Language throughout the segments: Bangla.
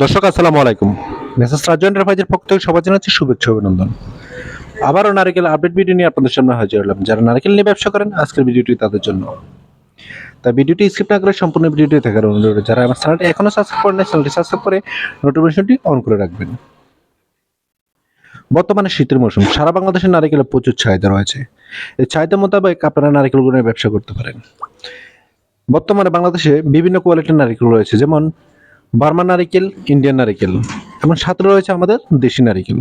দর্শক, আসসালামু আলাইকুম। মেসেজ রাজু এন্টারপ্রাইজের পক্ষ থেকে সবাই জানাচ্ছি শুভেচ্ছা অভিনন্দন। আবারও নারিকেল আপডেট ভিডিও নিয়ে আপনাদের সামনে হাজির হলাম। যারা নারিকেল নিয়ে ব্যবসা করেন, আজকের ভিডিওটি তাদের জন্য। তা ভিডিওটি স্কিপ না করে সম্পূর্ণ ভিডিওটি দেখার অনুরোধ। যারা আমার চ্যানেলটি এখনও সাবস্ক্রাইব করেন চ্যানেলটি সাবস্ক্রাইব করে নোটিফিকেশনটি অন করে রাখবেন। বর্তমানে শীতের মৌসুম। সারা বাংলাদেশে নারিকেলের প্রচুর চাহিদা রয়েছে। এই চাহিদা মোতাবেক আপনারা নারিকেলগুলো নিয়ে ব্যবসা করতে পারেন। বর্তমানে বাংলাদেশে বিভিন্ন কোয়ালিটির নারিকেল রয়েছে। যেমন বার্মা নারিকেল, ইন্ডিয়ান নারিকেল এবং সাথে রয়েছে আমাদের দেশি নারিকেল।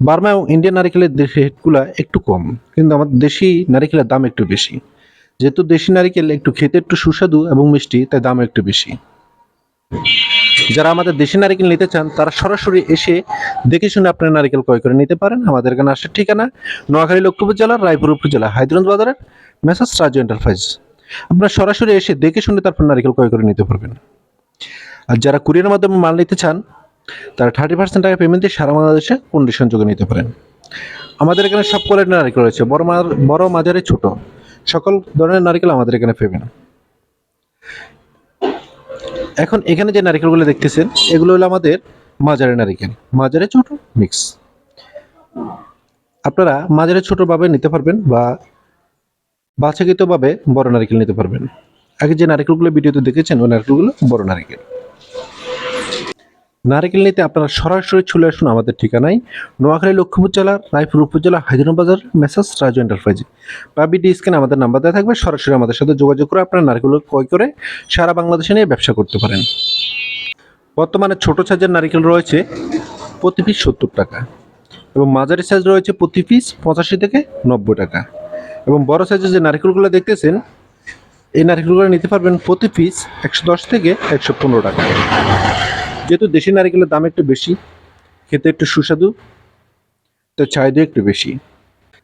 বার্মা এবং ইন্ডিয়ান নারিকেলের রেটগুলো একটু কম, কিন্তু আমাদের দেশি নারিকেলের দাম একটু বেশি। যেহেতু দেশি নারিকেল একটু খেতে একটু সুস্বাদু এবং মিষ্টি, তাই দাম একটু বেশি। যারা আমাদের দেশি নারিকেল নিতে চান, তারা সরাসরি এসে দেখে শুনে আপনার নারিকেল ক্রয় করে নিতে পারেন। আমাদের এখানে আসার ঠিকানা নোয়াখালী লক্ষ্মীপুর জেলার রায়পুর উপজেলা, হায়দ্রাবাদ বাজারের মেসাজ রাজু এন্টারপ্রাইজ আপনারা সরাসরি এসে দেখে শুনে তারপর নারিকেল ক্রয় করে নিতে পারবেন। আর যারা কুরিয়ারের মাধ্যমে মাল নিতে চান, তারা থার্টি পার্সেন্ট টাকা পেমেন্ট দিয়ে সারা বাংলাদেশে কন্ডিশন যোগে নিতে পারেন। আমাদের এখানে সব কোয়ালিটির নারিকেল রয়েছে, বড় মার বড়, মাঝারি, ছোট। সকল ধরনের নারিকেল আমাদের এখানে পেবেন। এখন এখানে যে নারিকেলগুলো দেখতেছেন, এগুলো হলো আমাদের মাঝারি নারিকেল। মাঝারি, ছোট মিক্স আপনারা মাঝারি ছোটোভাবে নিতে পারবেন বা বাছাকৃতভাবে বড় নারিকেল নিতে পারবেন। আগে যে নারিকেলগুলো ভিডিওতে দেখেছেন, ওই নারিকেলগুলো বড় নারিকেল। নারিকেল নিতে আপনারা সরাসরি চলে আসুন আমাদের ঠিকানায়। নোয়াখালী লক্ষ্মীপুর জেলার রায়পুর উপজেলা হাজিরাবাদ বাজার রাজু এন্টারপ্রাইজে বা বিডি স্ক্যানে আমাদের নাম্বার দেওয়া থাকবে, সরাসরি আমাদের সাথে যোগাযোগ করে আপনারা নারিকেলগুলো ক্রয় করে সারা বাংলাদেশে নিয়ে ব্যবসা করতে পারেন। বর্তমানে ছোট সাইজের নারিকেল রয়েছে প্রতি পিস সত্তর টাকা এবং মাঝারি সাইজ রয়েছে প্রতি পিস পঁচাশি থেকে নব্বই টাকা। এবং বড় সাইজের যে নারিকেলগুলো দেখতেছেন, এই নারিকেলগুলো নিতে পারবেন প্রতি পিস একশো দশ থেকে একশো পনেরো টাকা। যেহেতু দেশি নারিকেলের দাম একটু বেশি, খেতে একটু সুস্বাদু, তো চাহিদা একটু বেশি।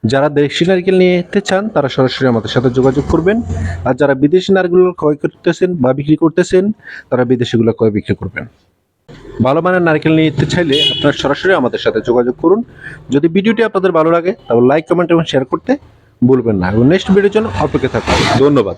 যারা দেশি নারকেল নিতে চান, তারা সরাসরি আমাদের সাথে যোগাযোগ করবেন। আর যারা বিদেশি নারকেল ক্রয় করতেছেন বা বিক্রি করতেছেন, তারা বিদেশিগুলো ক্রয় বিক্রি করবেন। ভালো মানের নারকেল নিতে চাইলে আপনারা সরাসরি আমাদের সাথে যোগাযোগ করুন। যদি ভিডিওটি আপনাদের ভালো লাগে, তাহলে লাইক, কমেন্ট এবং শেয়ার করতে ভুলবেন না। এবং নেক্সট ভিডিওর জন্য অপেক্ষা থাকুন। ধন্যবাদ।